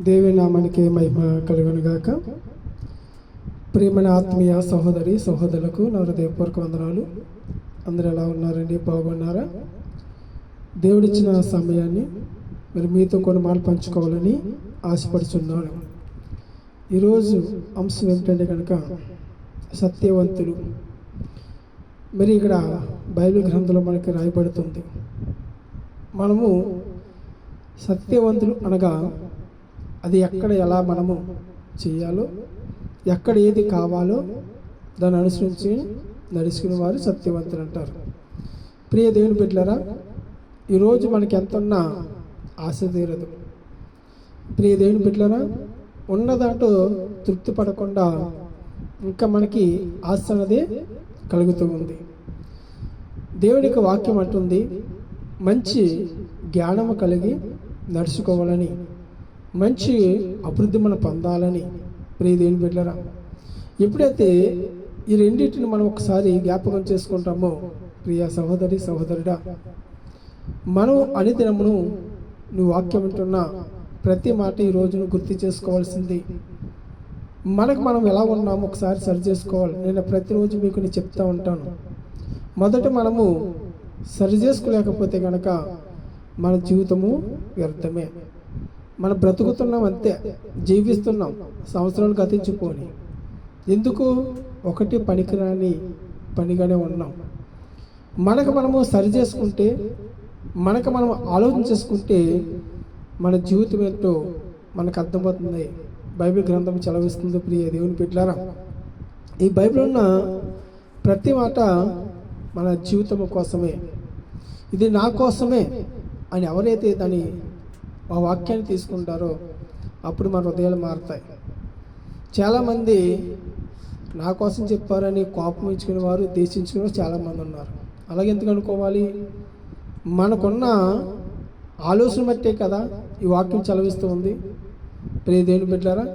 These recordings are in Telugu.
దేవి నామానికి మహిమ కలుగును గాక ప్రియమైన ఆత్మీయ సహోదరి సహోదరులకు నా హృదయపూర్వక వందనాలు. అందరు ఎలా ఉన్నారండి? బాగున్నారా? దేవుడిచ్చిన సమయాన్ని మరి మీతో కొన్ని మాటలు పంచుకోవాలని ఆశపడుచున్నాను. ఈరోజు అంశం ఏమిటంటే కనుక సత్యవంతులు. మరి ఇక్కడ బైబిల్ గ్రంథంలో మనకి రాయబడుతుంది. మనము సత్యవంతులు అనగా అది ఎక్కడ ఎలా మనము చేయాలో ఎక్కడ ఏది కావాలో దాన్ని అనుసరించి నడుచుకునే వారు సత్యవంతులు అంటారు. ప్రియ దేవుని బిడ్డలరా ఈరోజు మనకి ఎంత ఉన్నా ఆశ తీరదు. ప్రియ దేవుని బిడ్డలరా ఉన్న తృప్తి పడకుండా ఇంకా మనకి ఆశ అనేది కలుగుతూ ఉంది. దేవునికి వాక్యం అంటుంది మంచి జ్ఞానము కలిగి నడుచుకోవాలని మంచి అభివృద్ధి మనం పొందాలని ప్రియ దేవుని బిడ్డరా ఎప్పుడైతే ఈ రెండింటిని మనం ఒకసారి జ్ఞాపకం చేసుకుంటామో ప్రియ సహోదరి సహోదరుడా మనం అనిదినమును నువ్వు వాక్యం వింటున్న ప్రతి మాట ఈ రోజును గుర్తు చేసుకోవాల్సింది. మనకు మనం ఎలా ఉన్నామో ఒకసారి సరి చేసుకోవాలి. నేను ప్రతిరోజు మీకు నేను చెప్తా ఉంటాను. మొదట మనము సరి చేసుకోలేకపోతే కనుక మన జీవితము వ్యర్థమే. మనం బ్రతుకుతున్నాం అంతే. జీవిస్తున్నాం. సంవత్సరాలు గతించుకొని ఎందుకు? ఒకటి పనికిరాని పనిగానే ఉన్నాం. మనకు మనము సరి చేసుకుంటే మనకు మనం ఆలోచన చేసుకుంటే మన జీవితం ఏంటో మనకు అర్థమవుతుంది. బైబిల్ గ్రంథం చలవిస్తుంది ప్రియ దేవుని పెట్టారా ఈ బైబిల్ ఉన్న ప్రతి మాట మన జీవితం కోసమే. ఇది నా కోసమే అని ఎవరైతే దాని ఆ వాక్యాన్ని తీసుకుంటారో అప్పుడు మన హృదయాలు మారుతాయి. చాలామంది నా కోసం చెప్పారని కోపం ఇచ్చుకునే వారు దేశించుకునే వారు చాలామంది ఉన్నారు. అలాగే ఎందుకు అనుకోవాలి? మనకున్న ఆలోచన బట్టే కదా ఈ వాక్యం చలవిస్తూ ఉంది. ప్రియ దేవుని బిడ్డారా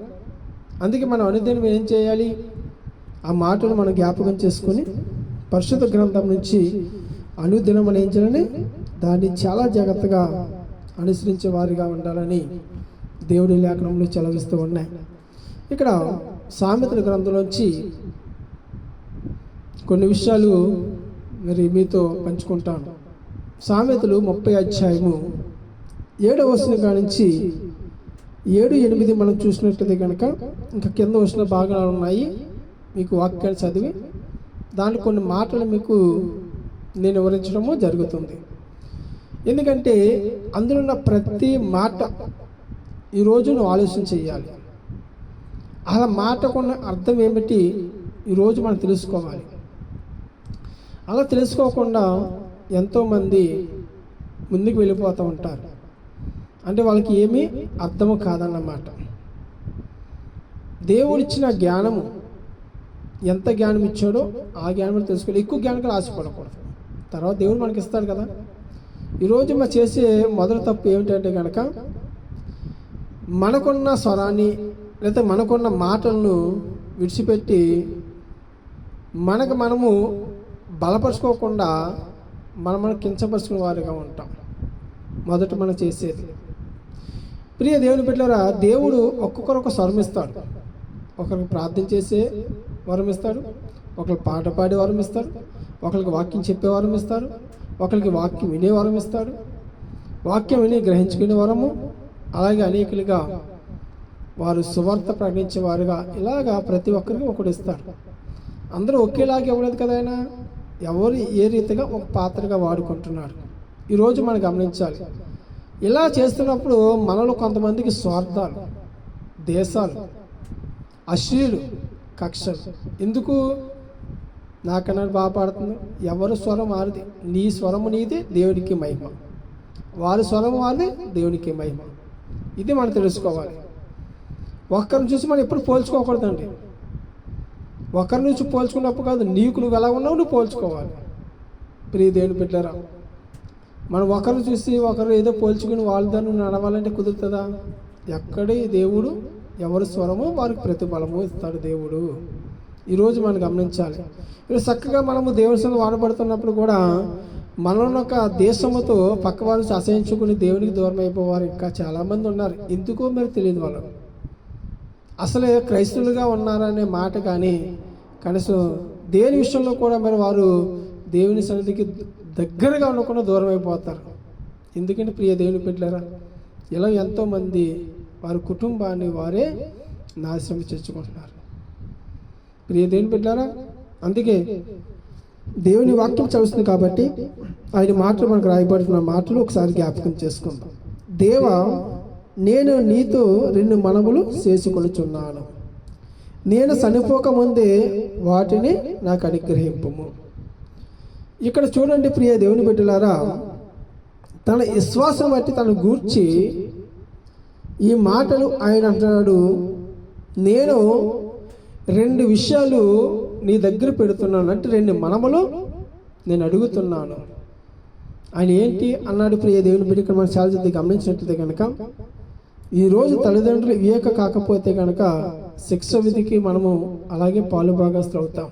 అందుకే మనం అనుదినం ఏం చేయాలి? ఆ మాటను మనం జ్ఞాపకం చేసుకొని పరిశుద్ధ గ్రంథం నుంచి అనుదినం మనం ఏం చేయాలని దాన్ని చాలా జాగ్రత్తగా అనుసరించే వారిగా ఉండాలని దేవుడి లేఖనంలో చెలవిస్తూ ఉన్నాయి. ఇక్కడ సామెతల గ్రంథంలోంచి కొన్ని విషయాలు మరి మీతో పంచుకుంటాను. సామెతలు ముప్పై అధ్యాయము ఏడవ వచనం కానించి ఏడు ఎనిమిది మనం చూసినట్లయితే కనుక ఇంకా కింద వచ్చిన భాగాలు ఉన్నాయి. మీకు వాక్యాన్ని చదివి దాని కొన్ని మాటలు మీకు నేను వివరించడము జరుగుతుంది. ఎందుకంటే అందులో ఉన్న ప్రతి మాట ఈరోజు నువ్వు ఆలోచన చేయాలి. అలా మాటకున్న అర్థం ఏమిటి? ఈరోజు మనం తెలుసుకోవాలి. అలా తెలుసుకోకుండా ఎంతోమంది ముందుకు వెళ్ళిపోతూ ఉంటారు. అంటే వాళ్ళకి ఏమీ అర్థము కాదన్నమాట. దేవుడిచ్చిన జ్ఞానము ఎంత జ్ఞానం ఇచ్చాడో ఆ జ్ఞానం తెలుసుకోవాలి. ఎక్కువ జ్ఞానం ఆశపడకూడదు. తర్వాత దేవుడు మనకి ఇస్తాడు కదా. ఈరోజు మనం చేసే మొదటి తప్పు ఏమిటంటే కనుక మనకున్న స్వరాన్ని లేదా మనకున్న మాటలను విడిచిపెట్టి మనకు మనము బలపరుచుకోకుండా మనం మనం కించపరుచుకునే వారిగా ఉంటాం. మొదట మనం చేసేది. ప్రియ దేవుని బిడ్డలారా దేవుడు ఒక్కొక్కరు ఒక స్వరం ఇస్తాడు. ఒకరికి ప్రార్థన చేసే వరం ఇస్తాడు. ఒకరికి పాట పాడే వరం ఇస్తాడు. ఒకరికి వాక్యం చెప్పే వరం ఇస్తారు ఒకరికి వాక్యం వినే వరం ఇస్తాడు. వాక్యం విని గ్రహించుకునే వరము. అలాగే అనేకులుగా వారు సువార్త ప్రకటించే వారుగా ఇలాగా ప్రతి ఒక్కరికి ఒకటి ఇస్తాడు. అందరూ ఒకేలాగా ఇవ్వలేదు కదా ఆయన? ఎవరు ఏ రీతిగా ఒక పాత్రగా వాడుకుంటున్నారు ఈరోజు మనం గమనించాలి. ఇలా చేస్తున్నప్పుడు మనలో కొంతమందికి స్వార్థాలు దేశాలు అశ్లీలు కక్షలు. ఎందుకు? నాకన్నా బాగా పాడుతుంది ఎవరు స్వరం వారిది? నీ స్వరము నీది దేవునికి మహిమ. వారి స్వరం వారిది దేవునికి మహిమ. ఇది మనం తెలుసుకోవాలి. ఒక్కరిని చూసి మనం ఎప్పుడు పోల్చుకోకూడదండి. ఒకరి నుంచి పోల్చుకున్నప్పుడు కాదు నీకు నువ్వు ఎలా ఉన్నావు నువ్వు పోల్చుకోవాలి. ప్రియ దేవుని బిడ్డరా మనం ఒకరిని చూసి ఒకరు ఏదో పోల్చుకుని వాళ్ళతో నడవాలంటే కుదురుతుందా? ఎక్కడి దేవుడు ఎవరి స్వరమో వారికి ప్రతిఫలము ఇస్తాడు దేవుడు. ఈరోజు మనం గమనించాలి. ఇప్పుడు చక్కగా మనము దేవుని వాడబడుతున్నప్పుడు కూడా మనలో ఒక దేశముతో పక్క వాళ్ళు అసహించుకుని దేవునికి దూరం అయిపోవారు ఇంకా చాలామంది ఉన్నారు. ఎందుకో మరి తెలియదు వాళ్ళు అసలే క్రైస్తవులుగా ఉన్నారనే మాట కానీ కనీసం దేని విషయంలో కూడా మరి వారు దేవుని సన్నిధికి దగ్గరగా ఉండకుండా దూరం అయిపోతారు. ఎందుకంటే ప్రియ దేవుని పెట్టారా ఇలా ఎంతోమంది వారి కుటుంబాన్ని వారే నాశనం చేసుకుంటున్నారు ప్రియ దేవుని పెట్టారా? అందుకే దేవుని వాక్యం చదువుతుంది కాబట్టి ఆయన మాటలు మనకు రాయబడుతున్న మాటలు ఒకసారి జ్ఞాపకం చేసుకుందాం. దేవ నేను నీతో రెండు మనములు చేసుకొనుచున్నాను. నేను చనిపోక ముందే వాటిని నాకు అనుగ్రహింపము. ఇక్కడ చూడండి ప్రియ దేవుని బిడ్డలారా తన విశ్వాసం బట్టి తను గూర్చి ఈ మాటలు ఆయన అంటున్నాడు నేను రెండు విషయాలు నీ దగ్గర పెడుతున్నాను. అంటే రెండు మనములు నేను అడుగుతున్నాను. ఆయన ఏంటి? అన్నాడు ప్రియ దేవుని బిడ్డ. ఇక్కడ మనం చాలా మంది గమనించినట్లయితే కనుక ఈరోజు తల్లిదండ్రులు వివేక కాకపోతే కనుక శిక్ష విధికి మనము అలాగే పాలు భాగస్తులు అవుతాం.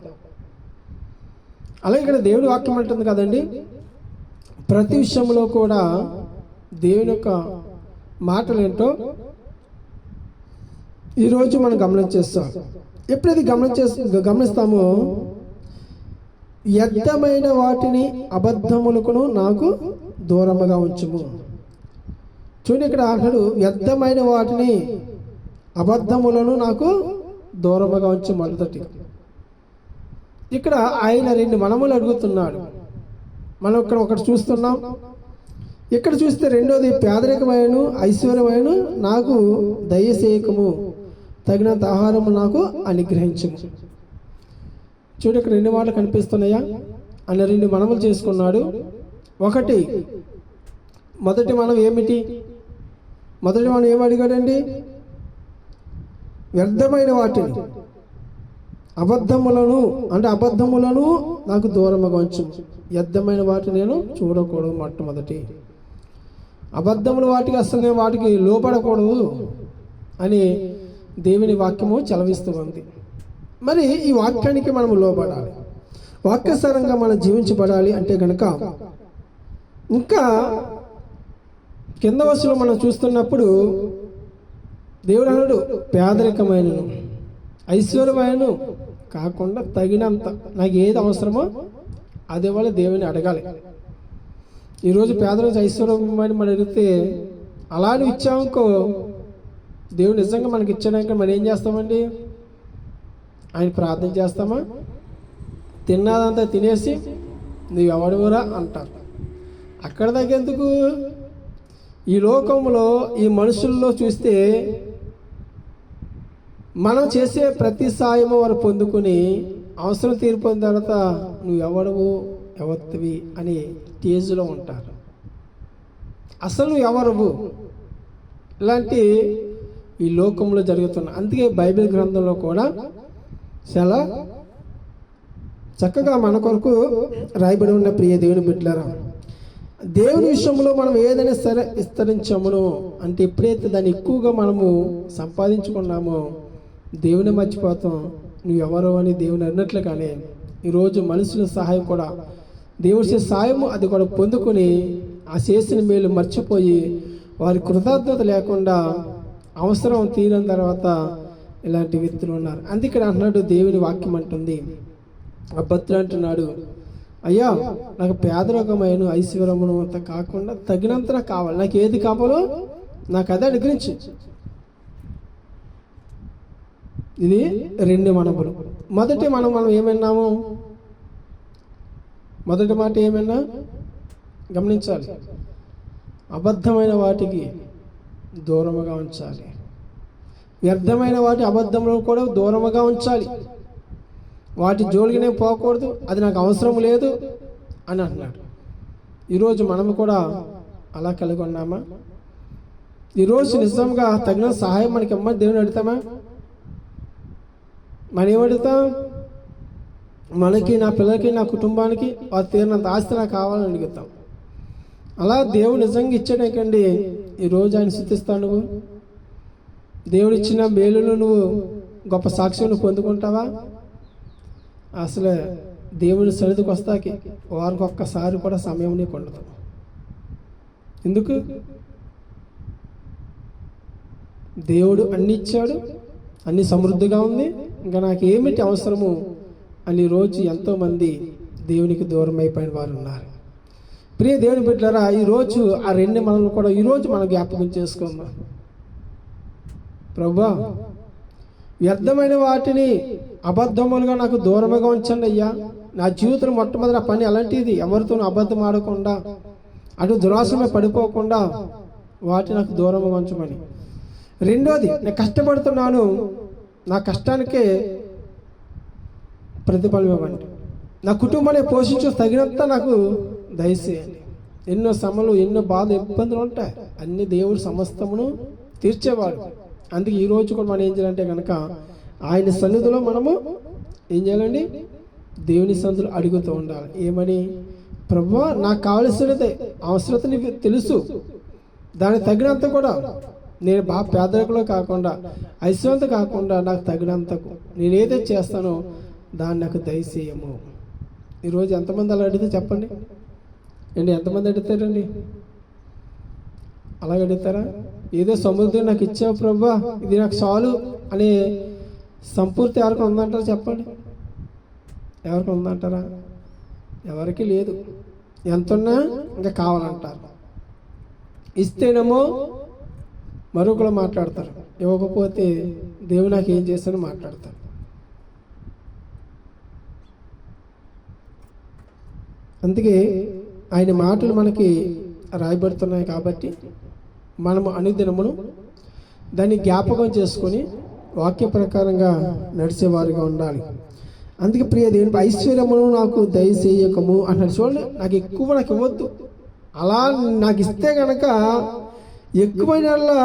అలాగే ఇక్కడ దేవుడి వాక్యం అంటుంది కదండి ప్రతి విషయంలో కూడా దేవుని యొక్క మాటలు ఏంటో ఈరోజు మనం గమనించేస్తాం ఎప్పుడైతే గమనించే గమనిస్తామో వ్యర్థమైన వాటిని అబద్ధములకును నాకు దూరముగా ఉంచుము. చూడండి ఇక్కడ అతడు వ్యర్థమైన వాటిని అబద్ధములను నాకు దూరముగా ఉంచు మొదటి ఇక్కడ ఆయన రెండు మనములు అడుగుతున్నాడు. మనం ఇక్కడ ఒకటి చూస్తున్నాం. ఇక్కడ చూస్తే రెండోది పేదరికమైన ఐశ్వర్యమైన నాకు దయసేయకము తగినంత ఆహారం నాకు అనుగ్రహించము. చూడు ఇక్కడ రెండు మాటలు కనిపిస్తున్నాయా? అన్న రెండు మనములు చేసుకున్నాడు. ఒకటి మొదటి మనం ఏమిటి? మొదటి మనం ఏమి అడిగాడండి? వ్యర్థమైన వాటిని. అబద్ధములను అంటే అబద్ధములను నాకు దూరముగా ఉంచు. వ్యర్థమైన వాటిని నేను చూడకూడదు మొట్టమొదటి. అబద్ధములు వాటికి అసలు నేను వాటికి లోపడకూడదు అని దేవుని వాక్యము చలవిస్తూ ఉంది. మరి ఈ వాక్యానికి మనము లోపడాలి వాక్యసారంగా మనం జీవించబడాలి అంటే కనుక ఇంకా కింద వరుసలో మనం చూస్తున్నప్పుడు దేవుడు పేదరికమైన పేదరికమైనను ఐశ్వర్యమైన కాకుండా తగినంత నాకు ఏది అవసరమో అదే దేవుని అడగాలి. ఈరోజు పేదలకు ఐశ్వర్యమైన మనం అడిగితే అలానే ఇచ్చామనుకో దేవుడు నిజంగా మనకి ఇచ్చాక మనం ఏం చేస్తామండి? ఆయన ప్రార్థన చేస్తామా? తిన్నదంతా తినేసి నువ్వు ఎవడవురా అంటారు. అక్కడ తగ్గేందుకు ఈ లోకంలో ఈ మనుషుల్లో చూస్తే మనం చేసే ప్రతి సాయము వారు పొందుకుని అవసరం తీరిపోయిన తర్వాత నువ్వు ఎవడవు ఎవత్తివి అని తేజులో ఉంటారు. అసలు నువ్వు ఎవరవు ఇలాంటి ఈ లోకంలో జరుగుతున్న అందుకే బైబిల్ గ్రంథంలో కూడా చాలా చక్కగా మన కొరకు రాయబడి ఉన్న ప్రియ దేవుని బిడ్డలారా దేవుని విషయంలో మనం ఏదైనా సరే విస్తరించమును అంటే ఎప్పుడైతే దాన్ని ఎక్కువగా మనము సంపాదించుకున్నామో దేవుని మర్చిపోతాం నువ్వు ఎవరు అని దేవుని అన్నట్లు కానీ ఈరోజు మనుషుల సహాయం కూడా దేవుడి సాయము అది కూడా పొందుకొని ఆ చేసిన మేలు మర్చిపోయి వారి కృతజ్ఞత లేకుండా అవసరం తీరిన తర్వాత ఇలాంటి వ్యక్తులు ఉన్నారు. అందుకే అంటున్నాడు దేవుని వాక్యం అంటుంది. ఆ భక్తుడు అంటున్నాడు అయ్యా నాకు పేదరోగమైన ఐశ్వర్యమును అంత కాకుండా తగినంత నాకు కావాలి. నాకు ఏది కావాలో నాకు అదే అనుగ్రహించి. ఇది రెండు మనములు. మొదటి మనం మనం ఏమన్నాము? మొదటి మాట ఏమన్నా? గమనించాలి. అబద్ధమైన వాటికి దూరముగా ఉంచాలి. వ్యర్థమైన వాటి అబద్ధంలో కూడా దూరముగా ఉంచాలి. వాటి జోలికినే పోకూడదు అది నాకు అవసరం లేదు అని అన్నాడు. ఈరోజు మనం కూడా అలా కలిగి ఉన్నామా? ఈరోజు నిజంగా తగిన సహాయం మనకి ఇమ్మని దేవుని అడుగుతామా? మనం ఏమడుగుతాం? మనకి నా పిల్లలకి నా కుటుంబానికి వారు తీరినంత ఆస్తి నాకు కావాలని అడుగుతాం. అలా దేవుడు నిజంగా ఇచ్చాడేకండి ఈరోజు ఆయన శుద్ధిస్తావు నువ్వు. దేవుడు ఇచ్చిన మేలును నువ్వు గొప్ప సాక్ష్యం పొందుకుంటావా? అసలే దేవుని సరిదికి వస్తాకి వారికి ఒక్కసారి కూడా సమయం నీకు ఉండదు. ఎందుకు? దేవుడు అన్ని ఇచ్చాడు అన్ని సమృద్ధిగా ఉంది. ఇంకా నాకు ఏమిటి అవసరము? అని రోజు ఎంతోమంది దేవునికి దూరం అయిపోయిన వారు ఉన్నారు. ప్రియ దేవుని బిడ్డలారా ఈరోజు ఆ రెండు మనల్ని కూడా ఈరోజు మనం జ్ఞాపకం చేసుకుందాం ప్రభా వ్యర్థమైన వాటిని అబద్ధములుగా నాకు దూరముగా ఉంచండి అయ్యా. నా జీవితం మొట్టమొదటి పని అలాంటిది ఎవరితో అబద్ధం ఆడకుండా అటు దురాశమే పడిపోకుండా వాటి నాకు దూరంగా ఉంచమని. రెండోది నేను కష్టపడుతున్నాను నా కష్టానికే ప్రతిఫలం ఇవ్వండి నా కుటుంబాన్ని పోషించు తగినంత నాకు దయచేయండి. ఎన్నో సమలు ఎన్నో బాధ ఇబ్బందులు ఉంటాయి. అన్ని దేవుడు సమస్తమును తీర్చేవాడు. అందుకే ఈరోజు కూడా మనం ఏం చేయాలంటే కనుక ఆయన సన్నిధిలో మనము ఏం చేయాలండి? దేవుని సన్నిధులు అడుగుతూ ఉండాలి. ఏమని? ప్రభు నాకు కావలసినదే అవసరత నీకు తెలుసు. దానికి తగినంత కూడా. నేను బాగా పేదరికలో కాకుండా ఐశ్వర్యంతో కాకుండా నాకు తగినంతకు నేను ఏదైతే చేస్తానో దాన్ని నాకు దయచేయము. ఈరోజు ఎంతమంది అలా అడిగితే చెప్పండి. ఏంటి ఎంతమంది అడుగుతారండి? అలాగ అడుగుతారా? ఏదో సముద్రం నాకు ఇచ్చావు ప్రభా ఇది నాకు చాలు అనే సంపూర్తి ఎవరికి ఉందంటారా చెప్పండి? ఎవరికి ఉందంటారా? ఎవరికి లేదు. ఎంతున్నా ఇంకా కావాలంటారు. ఇస్తేనేమో మరొకరు మాట్లాడతారు. ఇవ్వకపోతే దేవుడు నాకు ఏం చేశాను మాట్లాడతారు. అందుకే ఆయన మాటలు మనకి రాయబడుతున్నాయి కాబట్టి మనము అనుదినమును దాన్ని జ్ఞాపకం చేసుకొని వాక్య ప్రకారంగా నడిచేవారుగా ఉండాలి. అందుకే ప్రియ దేవుని ఐశ్వర్యమును నాకు దయచేయకము అన్నాడు. చూడండి నాకు ఎక్కువ నాకు ఇవ్వద్దు. అలా నాకు ఇస్తే గనక ఎక్కువైనల్లా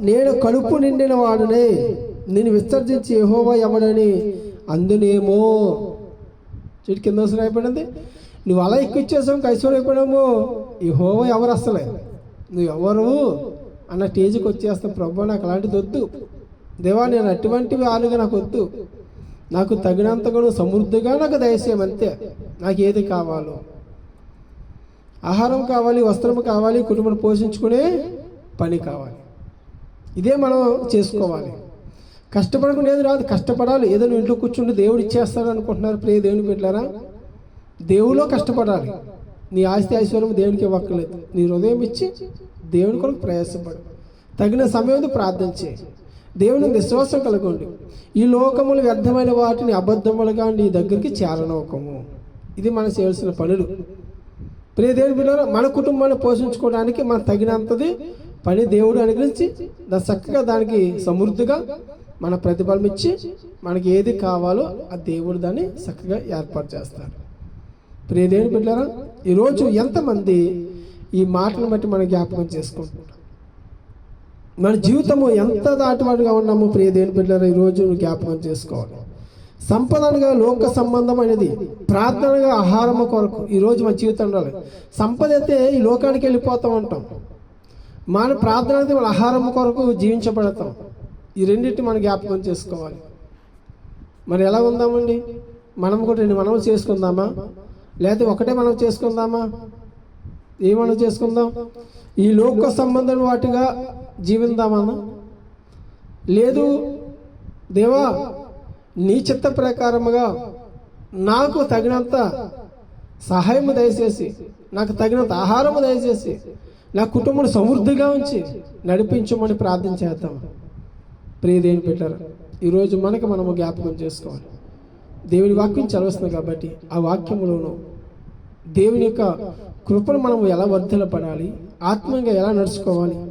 నేను కడుపు నిండిన వాడునే. నేను విసర్జించి యెహోవా ఎవడని అందునేమో. చెట్టు కింద రాయబడింది. నువ్వు అలా ఎక్కువ ఇచ్చేసావు ఐశ్వర్యం ఈ హోవా ఎవరు అసలే? నువ్వు ఎవరు? అన్న స్టేజ్కి వచ్చేస్తావు ప్రభు నాకు అలాంటిది వద్దు. దేవా నేను అటువంటివి ఆలుగా నాకు వద్దు. నాకు తగినంత కూడా సమృద్ధిగా నాకు దయచేయమంతే నాకు ఏది కావాలో. ఆహారం కావాలి వస్త్రం కావాలి కుటుంబం పోషించుకునే పని కావాలి. ఇదే మనం చేసుకోవాలి. కష్టపడకుండా ఏది రాదు. కష్టపడాలి. ఏదో ఇంట్లో కూర్చుంటే దేవుడు ఇచ్చేస్తాడు అనుకుంటున్నారు. ప్రియ దేవుని పెట్టారా దేవులో కష్టపడాలి. నీ ఆస్తి ఐశ్వర్యం దేవునికి ఇవ్వక్కర్లేదు. నీ హృదయం ఇచ్చి దేవుని కొరకు ప్రయాసపడు. తగిన సమయం ప్రార్థన చేయి. దేవుని విశ్వాసం కలగండి. ఈ లోకములు వ్యర్థమైన వాటిని అబద్ధములుగా నీ దగ్గరికి చేరనవకము ఇది మనం చేయాల్సిన పనులు. ప్రియ దేవుని పిల్లలు మన కుటుంబాన్ని పోషించుకోవడానికి మన తగినంతది పని దేవుడు అనుగ్రహించి చక్కగా దానికి సమృద్ధిగా మన ప్రతిఫలం ఇచ్చి మనకి ఏది కావాలో ఆ దేవుడు దాన్ని చక్కగా ఏర్పాటు చేస్తాడు. ప్రియ దేవుని ఈరోజు ఎంతమంది ఈ మాటను బట్టి మనం జ్ఞాపకం చేసుకుంటున్నాం? మన జీవితము ఎంత దాటివాడుగా ఉన్నాము ప్రియ దేవుని బిడ్డలారా ఈరోజు జ్ఞాపకం చేసుకోవాలి. సంపదనగా లోక సంబంధం అనేది ప్రార్థనగా ఆహారము కొరకు ఈరోజు మన జీవితం ఉండాలి. సంపద అయితే ఈ లోకానికి వెళ్ళిపోతూ ఉంటాం. మన ప్రార్థన అయితే మన ఆహారం కొరకు జీవించబడతాం. ఈ రెండింటి మనం జ్ఞాపకం చేసుకోవాలి. మరి ఎలా ఉందామండి? మనం కూడా రెండు మనం చేసుకుందామా? లేదా ఒకటే మనం చేసుకుందామా? ఏమన్నా చేసుకుందాం? ఈ లోక సంబంధం వాటిగా జీవిందామన్నా? లేదు దేవా నీ చిత్త ప్రకారముగా నాకు తగినంత సహాయము దయచేసి నాకు తగినంత ఆహారము దయచేసి నా కుటుంబం సమృద్ధిగా ఉంచి నడిపించమని ప్రార్థన చేద్దాం. ప్రియదేని పెట్టారు ఈరోజు మనకి మనము జ్ఞాపకం చేసుకోవాలి. దేవుని వాక్యం చదవస్తుంది కాబట్టి ఆ వాక్యములోను దేవుని యొక్క కృపను మనం ఎలా వర్ధలపడాలి ఆత్మీయంగా ఎలా నడుచుకోవాలి?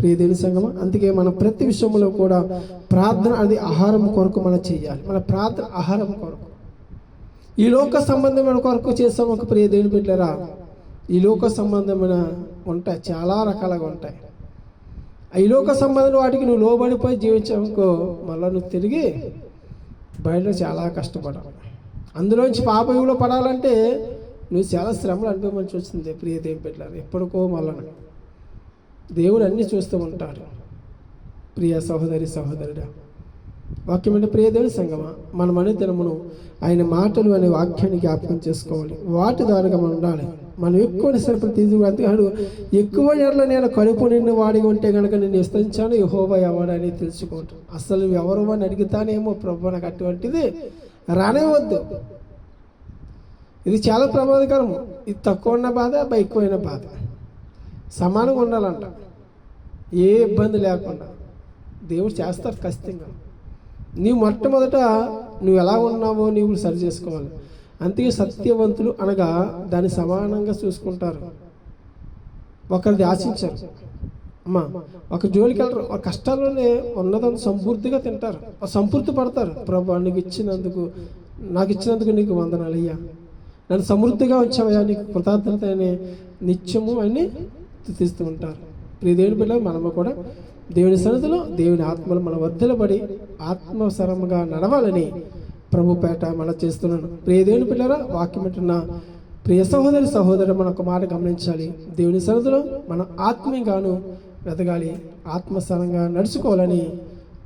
ప్రియ దేని సంగమ అందుకే మనం ప్రతి విషయంలో కూడా ప్రార్థన అది ఆహారం కొరకు మనం చేయాలి. మన ప్రార్థన ఆహారం కొరకు. ఈ లోక సంబంధమైన కొరకు చేసాం ఒక ప్రియ దేవుని బిడ్డరా. ఈ లోక సంబంధమైన ఉంటాయి చాలా రకాలుగా ఉంటాయి. ఈ లోక సంబంధం వాటికి నువ్వు లోబడిపోయి జీవించావుకో మళ్ళీ నువ్వు తిరిగి బయట చాలా కష్టపడాలి అందులోంచి పాపయులో పడాలంటే నువ్వు చాలా శ్రమలు అనుభవించి వచ్చింది ప్రియ దేవి బిడ్డలారా. ఎప్పటికో మళ్ళా దేవుడు అన్నీ చూస్తూ ఉంటాడు. ప్రియ సహోదరి సహోదరుడా వాక్యమైన ప్రియదేవుని సంగమ? మన మనిద్దరమును ఆయన మాటలు అనే వాక్యాన్ని జ్ఞాపకం చేసుకోవాలి. వాటి ద్వారా మనం ఉండాలి. మనం ఎక్కువ సరిపడి తీసుకు ఎక్కువ ఎడల నేను కడుపు నిండి వాడిగా ఉంటే కనుక నేను ఇస్తాను యహోబా ఎవడని తెలుసుకుంటాను అసలు ఎవరు అని అడుగుతానేమో ప్రభు నాకు అటువంటిది రానివద్దు ఇది చాలా ప్రమాదకరం. ఇది తక్కువ ఉన్న బాధ ఎక్కువైన బాధ. సమానంగా ఉండాలంట. ఏ ఇబ్బంది లేకుండా. దేవుడు చేస్తారు ఖచ్చితంగా. నీవు మొట్టమొదట నువ్వు ఎలా ఉన్నావో నీవు సరి చేసుకోవాలి. అందుకే సత్యవంతులు అనగా దాన్ని సమానంగా చూసుకుంటారు. ఒకరిది ఆశించారు. అమ్మా ఒక జోలికి వెళ్ళరు. ఒక కష్టాల్లోనే ఉన్నదంతా సంపూర్తిగా తింటారు. సంపూర్తి పడతారు. ప్రభా నీకు ఇచ్చినందుకు నాకు ఇచ్చినందుకు నీకు వందనాలు అయ్యా. నన్ను సమృద్ధిగా ఉంచావయ్యా. నీకు కృతార్థత అనే నిత్యము అని తీస్తూ ఉంటారు. ప్రియ దేవుని పిల్లలు మనము కూడా దేవుని సన్నిధిలో దేవుని ఆత్మలు మన వర్ధలబడి ఆత్మసరముగా నడవాలని ప్రభు పేట మన చేస్తున్నాను. ప్రియ దేవుని పిల్లరా వాక్యం వింటున్న ప్రియ సహోదరి సహోదరు మన ఒక మాట గమనించాలి. దేవుని సన్నిధిలో మనం ఆత్మీయంగాను వెతగాలి ఆత్మస్థానంగా నడుచుకోవాలని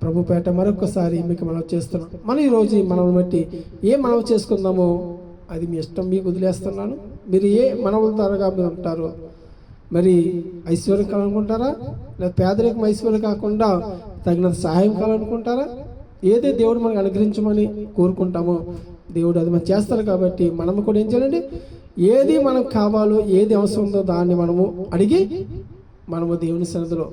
ప్రభుపేట మరొకసారి మీకు మనం చేస్తున్నాం. మనం ఈరోజు మనం బట్టి ఏ మనం చేసుకుందామో అది మీ ఇష్టం మీకు వదిలేస్తున్నాను. మీరు ఏ మనవుల ద్వారా మీరు ఉంటారో మరి ఐశ్వర్యం కావాలనుకుంటారా? లేదా పేదరికం ఐశ్వర్యం కాకుండా తగినంత సహాయం కావాలనుకుంటారా? ఏదే దేవుడు మనకు అనుగ్రహించమని కోరుకుంటామో దేవుడు అది మనం చేస్తారు కాబట్టి మనము కూడా ఏం చేయాలండి? ఏది మనకు కావాలో ఏది అవసరం ఉందో దాన్ని మనము అడిగి మనము దేవుని సన్నిధిలో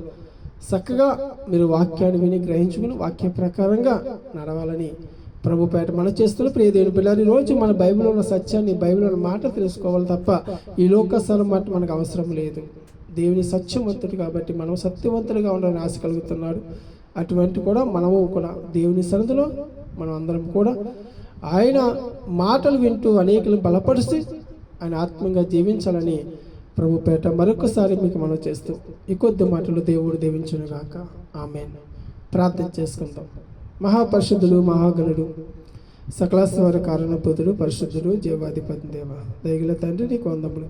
చక్కగా మీరు వాక్యాన్ని విని గ్రహించుకుని వాక్య ప్రకారంగా నడవాలని ప్రభు పేట మనం చేస్తున్న ప్రియ దేవుని పిల్లలు రోజు మన బైబిల్లో ఉన్న సత్యాన్ని బైబిల్లో ఉన్న మాట తెలుసుకోవాలి తప్ప ఈ లోక మాట మనకు అవసరం లేదు. దేవుని సత్యవంతుడు కాబట్టి మనం సత్యవంతులుగా ఉండాలని ఆశ కలుగుతున్నాడు. అటువంటి కూడా మనము కూడా దేవుని సన్నిధిలో మనం అందరం కూడా ఆయన మాటలు వింటూ అనేకులను బలపరిచి ఆయన ఆత్మీయంగా జీవించాలని ప్రభు పేట మరొకసారి మీకు మనం చేస్తూ ఈ కొద్ది మాటలు దేవుడు దీవించును గాక. ఆమె ప్రార్థన చేసుకుందాం. మహాపరిశుద్ధుడు మహాగణుడు సకలాస్వర కారణపుతుడు పరిశుద్ధుడు జీవాధిపతి దేవ దయగల తండ్రి నీకు వందములు.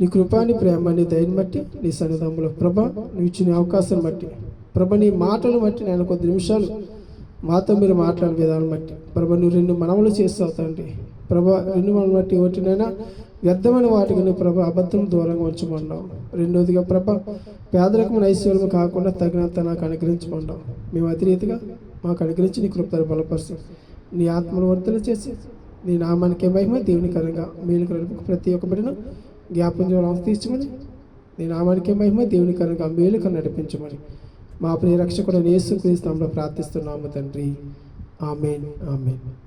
నీ కృపాని ప్రేమని దయని బట్టి నీ సన్నిధములు ప్రభ నువ్వు ఇచ్చిన అవకాశం బట్టి ప్రభ నీ మాటలు బట్టి నేను కొద్ది నిమిషాలు మాతో మీరు మాట్లాడే విధానం బట్టి. ప్రభ నువ్వు రెండు మనములు చేస్తావు తండ్రి. ప్రభ రెండు మనలు బట్టి ఒకటినైనా వ్యర్థమైన వాటికి నువ్వు ప్రభ అబద్ధం దూరంగా ఉంచమన్నావు రెండోదిగా ప్రభ పేదరికమైన ఐశ్వర్యం కాకుండా తగినంత నాకు అనుగ్రహించమన్నావు మేము అతిరీతిగా మాకు అనుగ్రహించి నీ కృపను బలపరుస్తూ నీ ఆత్మను వర్తలు చేసి నీ నామానికే మహిమ దేవుని కరంగా మేలు కలుపు ప్రతి ఒక్క బిడ్డను జ్ఞాపం చేయడం తీర్చమని నీ నామానికే మహిమ దేవుని కరంగా మేలుక నడిపించమని మా ప్రియరక్షకుడు రక్షకుడు యేసు ప్రార్థిస్తున్నాము తండ్రి. Amen amen.